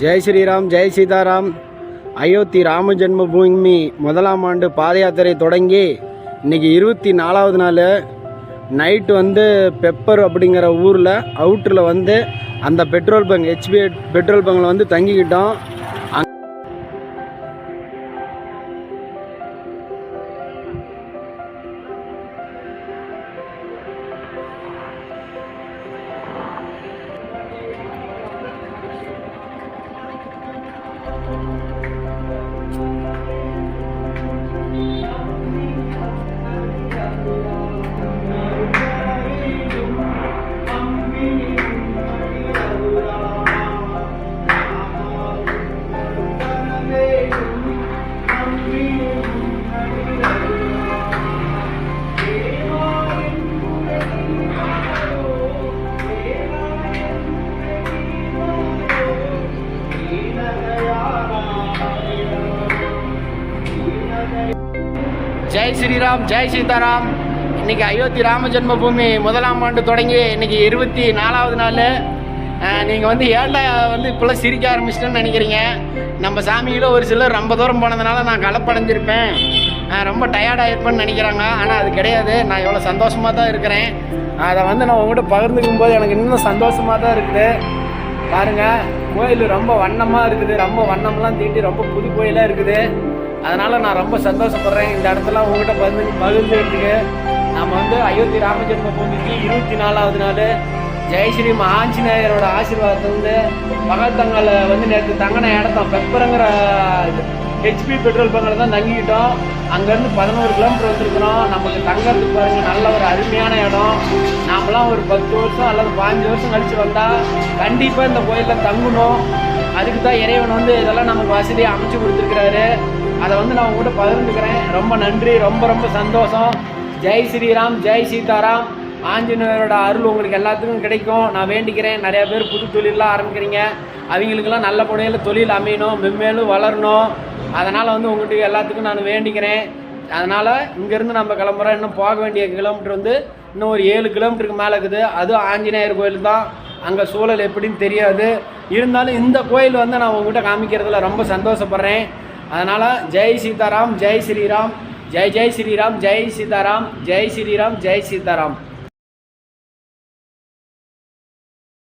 ஜெய் ஸ்ரீராம் ஜெய் சீதாராம். அயோத்தி ராம ஜென்ம பூமி முதலாம் ஆண்டு பாத யாத்திரை தொடங்கி இன்னைக்கு இருபத்தி நாலாவது நாள். நைட்டு வந்து பெப்பர் அப்படிங்கிற ஊரில் அவுட்டரில் வந்து அந்த பெட்ரோல் பங்க் ஹெச்பி பெட்ரோல் பங்கில் வந்து தங்கிக்கிட்டோம். ஜெய் ஸ்ரீராம் ஜெய் சீதாராம். இன்றைக்கி அயோத்தி ராம ஜென்மபூமி முதலாம் ஆண்டு தொடங்கி இன்னைக்கு இருபத்தி நாலாவது நாள். நீங்கள் வந்து ஏன்டா வந்து இப்போல்லாம் சிரிக்க ஆரம்பிச்சிட்டேன்னு நினைக்கிறீங்க. நம்ம சாமியில் ஒரு சிலர் ரொம்ப தூரம் போனதுனால நான் கலப்படைஞ்சிருப்பேன். ரொம்ப டயர்டாக இருப்பேன்னு நினைக்கிறாங்க. ஆனால் அது கிடையாது. நான் எவ்வளோ சந்தோஷமாக தான் இருக்கிறேன். அதை வந்து நான் உங்கள்கிட்ட பகிர்ந்துக்கும் போது எனக்கு இன்னும் சந்தோஷமாக தான் இருக்குது. பாருங்கள் கோயில் ரொம்ப வண்ணமாக இருக்குது. ரொம்ப வண்ணம்லாம் தீட்டி ரொம்ப புது கோயிலாக இருக்குது. அதனால் நான் ரொம்ப சந்தோஷப்படுறேன். இந்த இடத்துல உங்ககிட்ட பகிர்ந்து பகிர்ந்துருக்கு நம்ம வந்து அயோத்தி ராமஜென்ம பூமிக்கு இருபத்தி நாலாவது நாள் ஜெயஸ்ரீ ஆஞ்சநேயரோட ஆசீர்வாதத்தை வந்து பகத்தங்களை வந்து நேற்று தங்கின இடத்தம் பெப்பருங்கிற ஹெச்பி பெட்ரோல் பங்கில் தான் தங்கிக்கிட்டோம். அங்கேருந்து பதினோரு கிலோமீட்டர் வந்திருக்கிறோம். நமக்கு தங்கறதுக்கு பாருங்கள் நல்ல ஒரு அருமையான இடம். நாமெல்லாம் ஒரு பத்து வருஷம் அல்லது பாஞ்சு வருஷம் கழிச்சு வந்தால் கண்டிப்பாக இந்த கோயிலில் தங்கணும். அதுக்கு தான் இறைவன் வந்து இதெல்லாம் நமக்கு வசதியாக அமைச்சு கொடுத்துருக்குறாரு. அதை வந்து நான் உங்கள்கிட்ட பகிர்ந்துக்கிறேன். ரொம்ப நன்றி ரொம்ப ரொம்ப சந்தோஷம். ஜெய் ஸ்ரீராம் ஜெய் சீதாராம். ஆஞ்சநேயரோட அருள் உங்களுக்கு எல்லாத்துக்கும் கிடைக்கும். நான் வேண்டிக்கிறேன். நிறையா பேர் புது தொழிலெலாம் ஆரம்பிக்கிறீங்க. அவங்களுக்கெல்லாம் நல்ல முறையில் தொழில் அமையணும் மென்மேலும் வளரணும். அதனால் வந்து உங்கள்கிட்ட எல்லாத்துக்கும் நான் வேண்டிக்கிறேன். அதனால் இங்கேருந்து நம்ம கிளம்புறோம். இன்னும் போக வேண்டிய கிலோமீட்டர் வந்து இன்னும் ஒரு ஏழு கிலோமீட்டருக்கு மேலே இருக்குது. அதுவும் ஆஞ்சநேயர் கோயில் தான். அங்கே சூழல் எப்படின்னு தெரியாது. இருந்தாலும் இந்த கோயில் வந்து நான் உங்ககிட்ட காமிக்கிறதுல ரொம்ப சந்தோஷப்படுறேன். அதனால் ஜெய் சீதாராம் ஜெய் ஸ்ரீராம் ஜெய் ஜெய் ஸ்ரீராம் ஜெய் சீதாராம் ஜெய் ஸ்ரீராம் ஜெய் சீதாராம்.